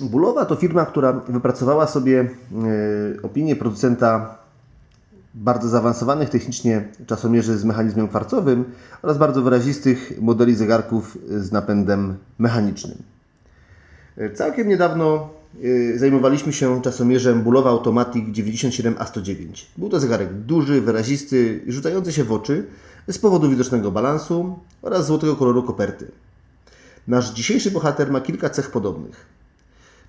Bulowa to firma, która wypracowała sobie e, opinię producenta bardzo zaawansowanych technicznie czasomierzy z mechanizmem kwarcowym oraz bardzo wyrazistych modeli zegarków z napędem mechanicznym. E, Całkiem niedawno e, zajmowaliśmy się czasomierzem Bulowa Automatic 97A109. Był to zegarek duży, wyrazisty rzucający się w oczy z powodu widocznego balansu oraz złotego koloru koperty. Nasz dzisiejszy bohater ma kilka cech podobnych.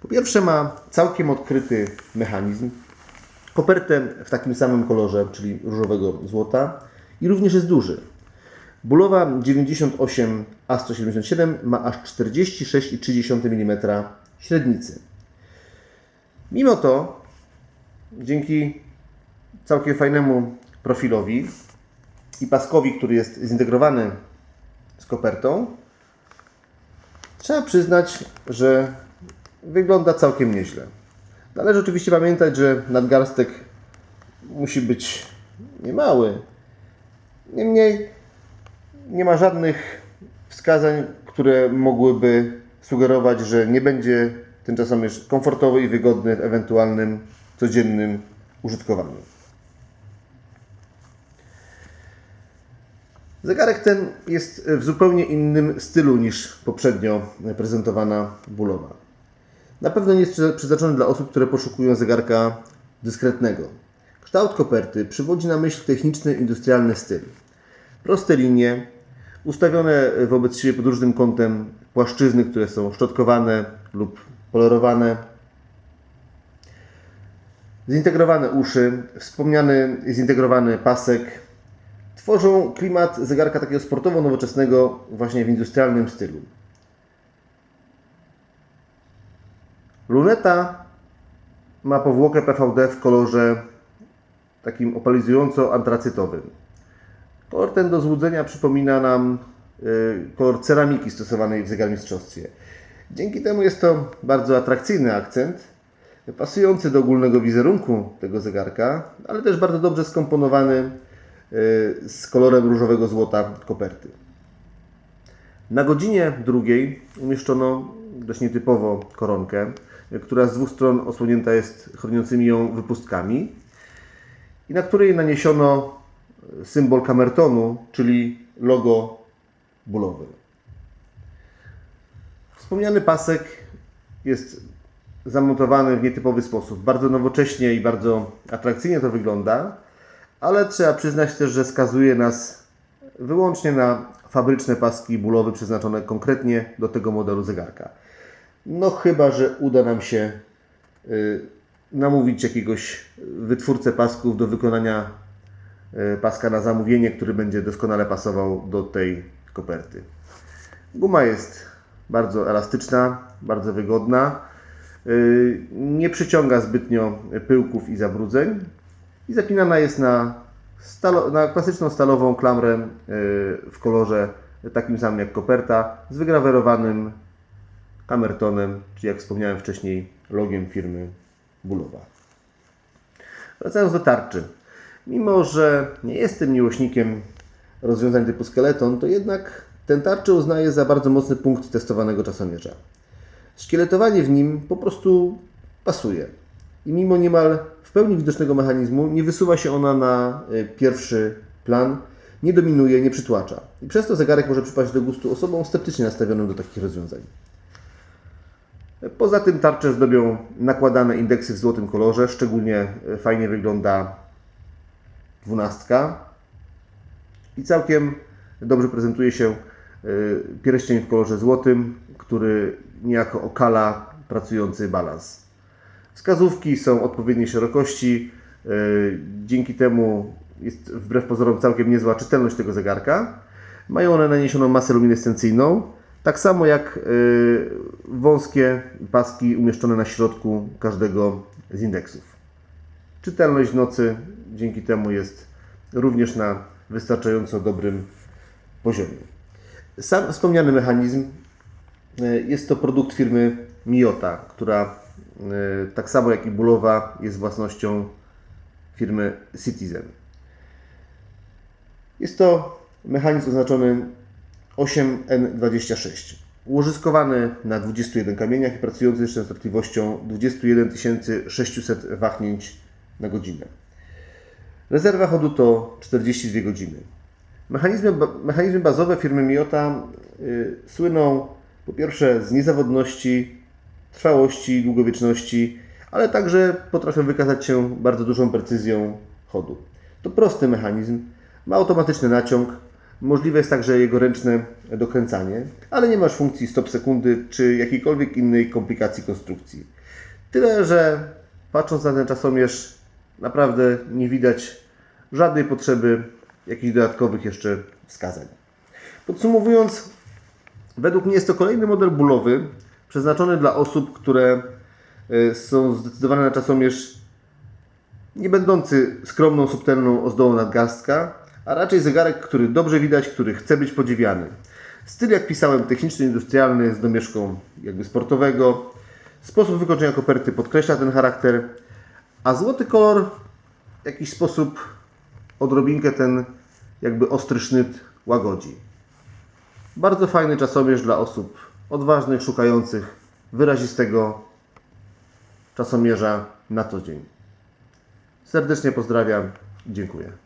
Po pierwsze ma całkiem odkryty mechanizm, kopertę w takim samym kolorze, czyli różowego złota i również jest duży. Bulowa 98 A177 ma aż 46,3 mm średnicy. Mimo to, dzięki całkiem fajnemu profilowi i paskowi, który jest zintegrowany z kopertą, trzeba przyznać, że wygląda całkiem nieźle. Należy oczywiście pamiętać, że nadgarstek musi być niemały. Niemniej nie ma żadnych wskazań, które mogłyby sugerować, że nie będzie ten czasomierz komfortowy i wygodny w ewentualnym codziennym użytkowaniu. Zegarek ten jest w zupełnie innym stylu niż poprzednio prezentowana bulowa. Na pewno nie jest przeznaczony dla osób, które poszukują zegarka dyskretnego. Kształt koperty przywodzi na myśl techniczny, industrialny styl. Proste linie, ustawione wobec siebie pod różnym kątem płaszczyzny, które są szczotkowane lub polerowane. Zintegrowane uszy, wspomniany zintegrowany pasek tworzą klimat zegarka takiego sportowo-nowoczesnego właśnie w industrialnym stylu. Luneta ma powłokę PVD w kolorze takim opalizująco antracytowym. Kolor ten do złudzenia przypomina nam y, kolor ceramiki stosowanej w zegarmistrzostwie. Dzięki temu jest to bardzo atrakcyjny akcent, pasujący do ogólnego wizerunku tego zegarka, ale też bardzo dobrze skomponowany y, z kolorem różowego złota koperty. Na godzinie drugiej umieszczono dość nietypowo koronkę, która z dwóch stron osłonięta jest chroniącymi ją wypustkami i na której naniesiono symbol kamertonu, czyli logo bulowe. Wspomniany pasek jest zamontowany w nietypowy sposób. Bardzo nowocześnie i bardzo atrakcyjnie to wygląda, ale trzeba przyznać też, że skazuje nas wyłącznie na fabryczne paski bulowe przeznaczone konkretnie do tego modelu zegarka. No chyba, że uda nam się y, namówić jakiegoś wytwórcę pasków do wykonania y, paska na zamówienie, który będzie doskonale pasował do tej koperty. Guma jest bardzo elastyczna, bardzo wygodna. y, Nie przyciąga zbytnio pyłków i zabrudzeń i zapinana jest na, stalo, na klasyczną stalową klamrę w kolorze takim samym jak koperta z wygrawerowanym kamertonem, czy jak wspomniałem wcześniej, logiem firmy Bulowa. Wracając do tarczy. Mimo, że nie jestem miłośnikiem rozwiązań typu skeleton, to jednak ten tarczę uznaję za bardzo mocny punkt testowanego czasomierza. Szkieletowanie w nim po prostu pasuje. I mimo niemal w pełni widocznego mechanizmu nie wysuwa się ona na y, pierwszy plan, nie dominuje, nie przytłacza. I przez to zegarek może przypaść do gustu osobom sceptycznie nastawionym do takich rozwiązań. Poza tym tarcze zdobią nakładane indeksy w złotym kolorze. Szczególnie e, fajnie wygląda dwunastka. I całkiem dobrze prezentuje się e, pierścień w kolorze złotym, który niejako okala pracujący balans. Wskazówki są odpowiedniej szerokości. e, Dzięki temu jest wbrew pozorom całkiem niezła czytelność tego zegarka. Mają one naniesioną masę luminescencyjną, tak samo jak y, wąskie paski umieszczone na środku każdego z indeksów. Czytelność nocy dzięki temu jest również na wystarczająco dobrym poziomie. Sam wspomniany mechanizm y, jest to produkt firmy Miota, która y, tak samo jak i Bulowa jest własnością firmy Citizen. Jest to mechanizm oznaczony 8N26. ułożyskowany na 21 kamieniach i pracujący z częstotliwością 21 600 wahnięć na godzinę. Rezerwa chodu to 42 godziny. Mechanizmy, mechanizmy bazowe firmy Miota y, słyną po pierwsze z niezawodności, trwałości, długowieczności, ale także potrafią wykazać się bardzo dużą precyzją chodu. To prosty mechanizm, ma automatyczny naciąg, możliwe jest także jego ręczne dokręcanie, ale nie masz funkcji stop sekundy czy jakiejkolwiek innej komplikacji konstrukcji. Tyle, że patrząc na ten czasomierz, naprawdę nie widać żadnej potrzeby jakichś dodatkowych jeszcze wskazań. Podsumowując, według mnie jest to kolejny model bólowy przeznaczony dla osób, które y, są zdecydowane na czasomierz nie będący skromną, subtelną ozdobą nadgarstka, a raczej zegarek, który dobrze widać, który chce być podziwiany. Styl, jak pisałem, techniczno-industrialny z domieszką jakby sportowego. Sposób wykończenia koperty podkreśla ten charakter, a złoty kolor w jakiś sposób odrobinkę ten jakby ostry sznyt łagodzi. Bardzo fajny czasomierz dla osób odważnych, szukających wyrazistego czasomierza na co dzień. Serdecznie pozdrawiam dziękuję.